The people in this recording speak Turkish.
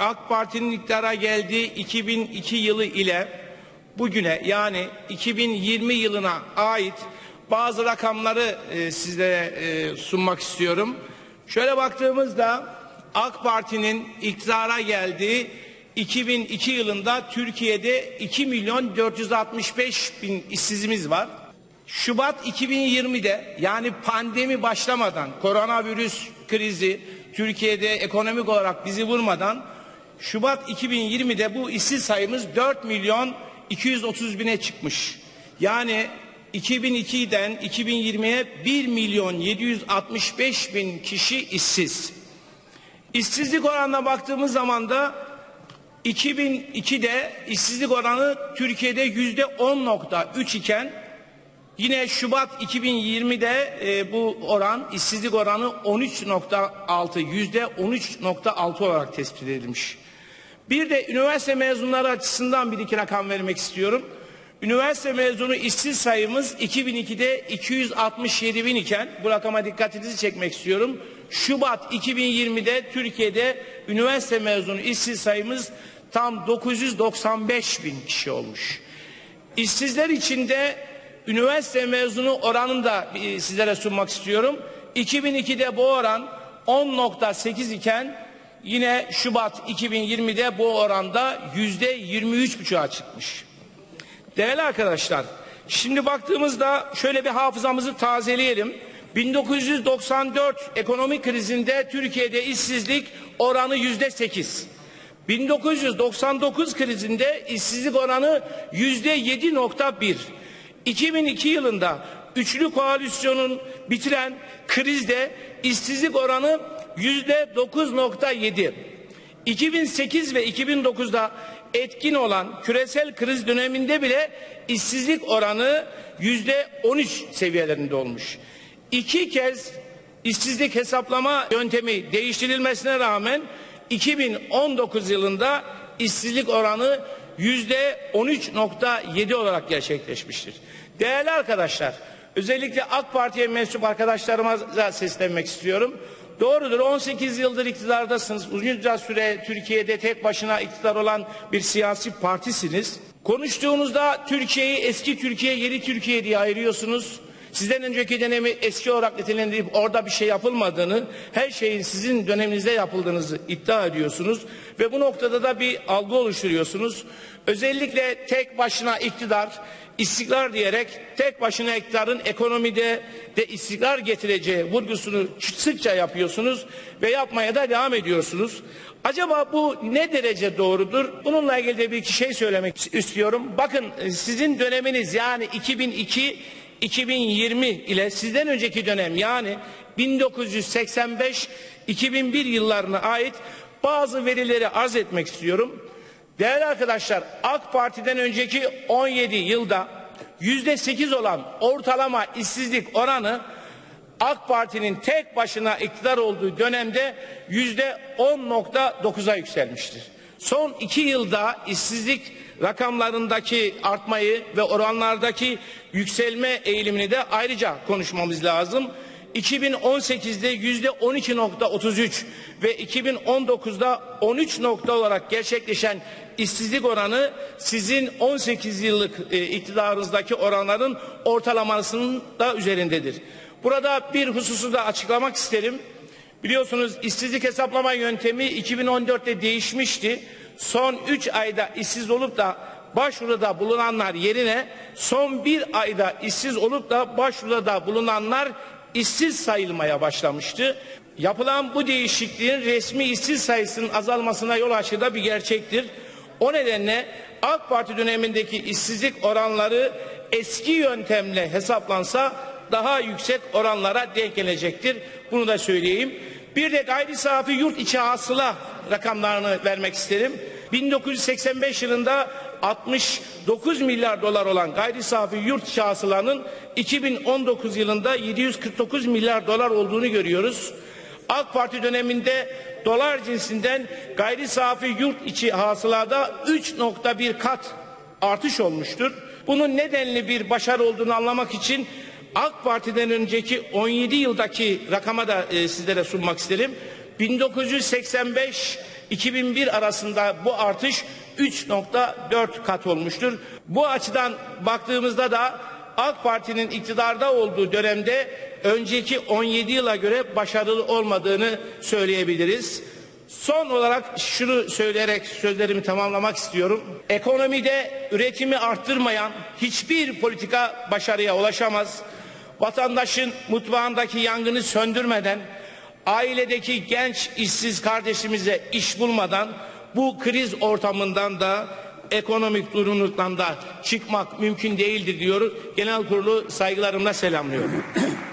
AK Parti'nin iktidara geldiği 2002 yılı ile bugüne yani 2020 yılına ait bazı rakamları e, sizlere e, sunmak istiyorum. Şöyle baktığımızda AK Parti'nin iktidara geldiği 2002 yılında Türkiye'de 2 milyon 465 bin işsizimiz var. Şubat 2020'de yani pandemi başlamadan koronavirüs krizi Türkiye'de ekonomik olarak bizi vurmadan Şubat 2020'de bu işsiz sayımız 4 milyon 230 bine çıkmış. Yani 2002'den 2020'ye 1 milyon 765 bin kişi işsiz. İşsizlik oranına baktığımız zaman da 2002'de işsizlik oranı Türkiye'de yüzde 10.3 iken yine Şubat 2020'de e, bu oran işsizlik oranı 13.6 yüzde 13.6 olarak tespit edilmiş. Bir de üniversite mezunları açısından bir iki rakam vermek istiyorum. Üniversite mezunu işsiz sayımız 2002'de 267 bin iken bu rakama dikkatinizi çekmek istiyorum. Şubat 2020'de Türkiye'de üniversite mezunu işsiz sayımız tam 995 bin kişi olmuş. İşsizler içinde üniversite mezunu oranını da e, sizlere sunmak istiyorum. 2002'de bu oran 10.8 iken yine Şubat 2020'de bu oranda yüzde 23,5'a çıkmış. Değerli arkadaşlar, şimdi baktığımızda şöyle bir hafızamızı tazeleyelim. 1994 ekonomik krizinde Türkiye'de işsizlik oranı yüzde sekiz. 1999 krizinde işsizlik oranı yüzde yedi nokta bir. 2002 yılında üçlü koalisyonun bitiren krizde işsizlik oranı yüzde dokuz nokta yedi. 2008 ve 2009'da etkin olan küresel kriz döneminde bile işsizlik oranı yüzde 13 seviyelerinde olmuş. İki kez işsizlik hesaplama yöntemi değiştirilmesine rağmen 2019 yılında işsizlik oranı yüzde 13.7 olarak gerçekleşmiştir. Değerli arkadaşlar, özellikle AK Parti'ye mensup arkadaşlarıma seslenmek istiyorum. Doğrudur 18 yıldır iktidardasınız. Uzunca süre Türkiye'de tek başına iktidar olan bir siyasi partisiniz. Konuştuğunuzda Türkiye'yi eski Türkiye, yeni Türkiye diye ayırıyorsunuz. Sizden önceki dönemi eski olarak nitelendirip orada bir şey yapılmadığını, her şeyin sizin döneminizde yapıldığınızı iddia ediyorsunuz ve bu noktada da bir algı oluşturuyorsunuz. Özellikle tek başına iktidar, istikrar diyerek tek başına iktidarın ekonomide de istikrar getireceği vurgusunu sıkça yapıyorsunuz ve yapmaya da devam ediyorsunuz. Acaba bu ne derece doğrudur? Bununla ilgili de bir iki şey söylemek istiyorum. Bakın sizin döneminiz yani 2002 2020 ile sizden önceki dönem yani 1985-2001 yıllarına ait bazı verileri arz etmek istiyorum. Değerli arkadaşlar AK Parti'den önceki 17 yılda yüzde 8 olan ortalama işsizlik oranı AK Parti'nin tek başına iktidar olduğu dönemde yüzde 10.9'a yükselmiştir. Son iki yılda işsizlik rakamlarındaki artmayı ve oranlardaki yükselme eğilimini de ayrıca konuşmamız lazım. 2018'de yüzde 12.33 ve 2019'da 13 nokta olarak gerçekleşen işsizlik oranı sizin 18 yıllık e, iktidarınızdaki oranların ortalamasının da üzerindedir. Burada bir hususu da açıklamak isterim. Biliyorsunuz işsizlik hesaplama yöntemi 2014'te değişmişti. Son 3 ayda işsiz olup da başvuruda bulunanlar yerine son bir ayda işsiz olup da başvuruda bulunanlar işsiz sayılmaya başlamıştı. Yapılan bu değişikliğin resmi işsiz sayısının azalmasına yol açtığı da bir gerçektir. O nedenle AK Parti dönemindeki işsizlik oranları eski yöntemle hesaplansa daha yüksek oranlara denk gelecektir. Bunu da söyleyeyim. Bir de gayri safi yurt içi hasıla rakamlarını vermek isterim. 1985 yılında 69 milyar dolar olan gayri safi yurt içi hasılanın 2019 yılında 749 milyar dolar olduğunu görüyoruz. AK Parti döneminde dolar cinsinden gayri safi yurt içi hasılada 3.1 kat artış olmuştur. Bunun nedenli bir başarı olduğunu anlamak için AK Parti'den önceki 17 yıldaki rakama da e, sizlere sunmak isterim. 1985-2001 arasında bu artış 3.4 kat olmuştur. Bu açıdan baktığımızda da AK Parti'nin iktidarda olduğu dönemde önceki 17 yıla göre başarılı olmadığını söyleyebiliriz. Son olarak şunu söyleyerek sözlerimi tamamlamak istiyorum. Ekonomide üretimi arttırmayan hiçbir politika başarıya ulaşamaz. Vatandaşın mutfağındaki yangını söndürmeden, ailedeki genç işsiz kardeşimize iş bulmadan bu kriz ortamından da ekonomik durumluktan da çıkmak mümkün değildir diyor. Genel kurulu saygılarımla selamlıyorum.